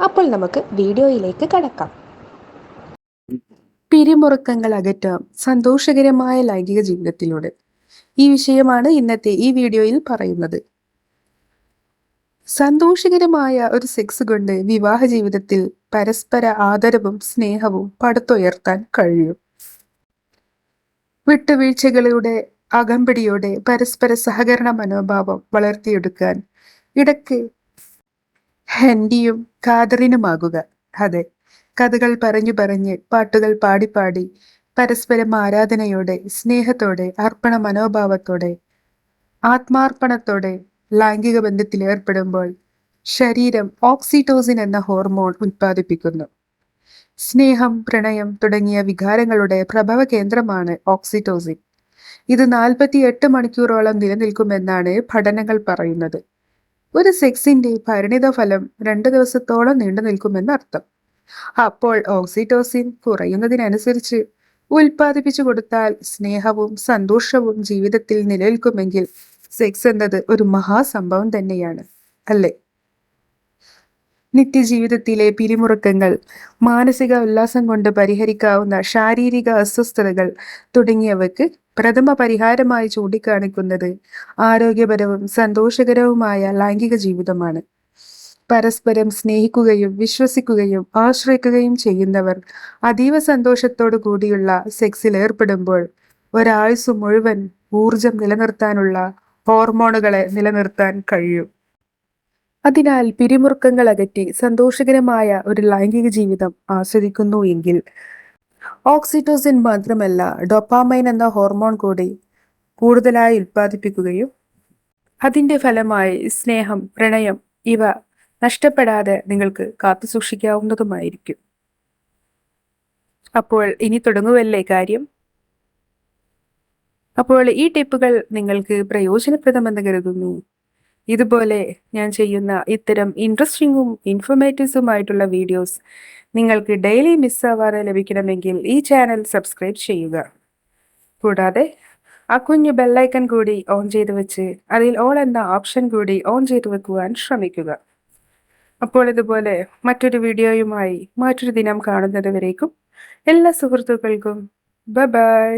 അപ്പോൾ നമുക്ക് വീഡിയോയിലേക്ക് കടക്കാം. പിരിമുറുക്കങ്ങൾ അകറ്റാം സന്തോഷകരമായ ലൈംഗിക ജീവിതത്തിലൂടെ. ഈ വിഷയമാണ് ഇന്നത്തെ ഈ വീഡിയോയിൽ പറയുന്നത്. സന്തോഷകരമായ ഒരു സെക്സ് കൊണ്ട് വിവാഹ ജീവിതത്തിൽ പരസ്പര ആദരവും സ്നേഹവും പടുത്തുയർത്താൻ കഴിയും. വിട്ടുവീഴ്ചകളുടെ അകമ്പടിയോടെ പരസ്പര സഹകരണ മനോഭാവം വളർത്തിയെടുക്കാൻ ഇടയ്ക്ക് ഹെൻഡിയും കാതറിനുമാകുക അതെ കഥകൾ പറഞ്ഞു പറഞ്ഞ് പാട്ടുകൾ പാടിപ്പാടി പാടി പരസ്പരം ആരാധനയോടെ സ്നേഹത്തോടെ അർപ്പണ മനോഭാവത്തോടെ ആത്മാർപ്പണത്തോടെ ലൈംഗിക ബന്ധത്തിൽ ഏർപ്പെടുമ്പോൾ ശരീരം ഓക്സിറ്റോസിൻ എന്ന ഹോർമോൺ ഉൽപ്പാദിപ്പിക്കുന്നു സ്നേഹം പ്രണയം തുടങ്ങിയ വികാരങ്ങളുടെ പ്രഭവ കേന്ദ്രമാണ് ഓക്സിറ്റോസിൻ. ഇത് നാൽപ്പത്തി എട്ട് മണിക്കൂറോളം നിലനിൽക്കുമെന്നാണ് പഠനങ്ങൾ പറയുന്നത്. ഒരു സെക്സിന്റെ പരിണിത ഫലം രണ്ടു ദിവസത്തോളം നീണ്ടു നിൽക്കുമെന്ന് അർത്ഥം. അപ്പോൾ ഓക്സിറ്റോസിൻ കുറയുന്നതിനനുസരിച്ച് ഉൽപ്പാദിപ്പിച്ചു കൊടുത്താൽ സ്നേഹവും സന്തോഷവും ജീവിതത്തിൽ നിലനിൽക്കുമെങ്കിൽ സെക്സ് എന്നത് ഒരു മഹാസംഭവം തന്നെയാണ് അല്ലേ? നിത്യജീവിതത്തിലെ പിരിമുറുക്കങ്ങൾ മാനസിക ഉല്ലാസം കൊണ്ട് പരിഹരിക്കാവുന്ന ശാരീരിക അസ്വസ്ഥതകൾ തുടങ്ങിയവയ്ക്ക് പ്രഥമ പരിഹാരമായി ചൂണ്ടിക്കാണിക്കുന്നത് ആരോഗ്യപരവും സന്തോഷകരവുമായ ലൈംഗിക ജീവിതമാണ്. പരസ്പരം സ്നേഹിക്കുകയും വിശ്വസിക്കുകയും ആശ്രയിക്കുകയും ചെയ്യുന്നവർ അതീവ സന്തോഷത്തോടു കൂടിയുള്ള സെക്സിൽ ഏർപ്പെടുമ്പോൾ ഒരാഴ്ച മുഴുവൻ ഊർജം നിലനിർത്താനുള്ള ഹോർമോണുകളെ നിലനിർത്താൻ കഴിയും. അതിനാൽ പിരിമുറുക്കങ്ങൾ അകറ്റി സന്തോഷകരമായ ഒരു ലൈംഗിക ജീവിതം ആസ്വദിക്കുന്നു എങ്കിൽ. ഓക്സിറ്റോസിൻ മാത്രമല്ല ഡൊപ്പാമൈൻ എന്ന ഹോർമോൺ കൂടി കൂടുതലായി ഉൽപ്പാദിപ്പിക്കുകയും അതിന്റെ ഫലമായി സ്നേഹം പ്രണയം ഇവ നഷ്ടപ്പെടാതെ നിങ്ങൾക്ക് കാത്തു സൂക്ഷിക്കാവുന്നതുമായിരിക്കും. അപ്പോൾ ഇനി തുടങ്ങുവല്ലേ കാര്യം? അപ്പോൾ ഈ ടിപ്പുകൾ നിങ്ങൾക്ക് പ്രയോജനപ്രദമെന്ന് കരുതുന്നു. ഇതുപോലെ ഞാൻ ചെയ്യുന്ന ഇത്തരം ഇൻട്രസ്റ്റിംഗും ഇൻഫോർമേറ്റീവ്സുമായിട്ടുള്ള വീഡിയോസ് നിങ്ങൾക്ക് ഡെയിലി മിസ്സാവാതെ ലഭിക്കണമെങ്കിൽ ഈ ചാനൽ സബ്സ്ക്രൈബ് ചെയ്യുക. കൂടാതെ ആ കുഞ്ഞു ബെല്ലൈക്കൺ കൂടി ഓൺ ചെയ്ത് വെച്ച് അതിൽ ഓൾ എന്ന ഓപ്ഷൻ കൂടി ഓൺ ചെയ്ത് വെക്കുവാൻ ശ്രമിക്കുക. അപ്പോൾ ഇതുപോലെ മറ്റൊരു വീഡിയോയുമായി മറ്റൊരു ദിനം കാണുന്നത് വരേക്കും എല്ലാ സുഹൃത്തുക്കൾക്കും ബൈ ബൈ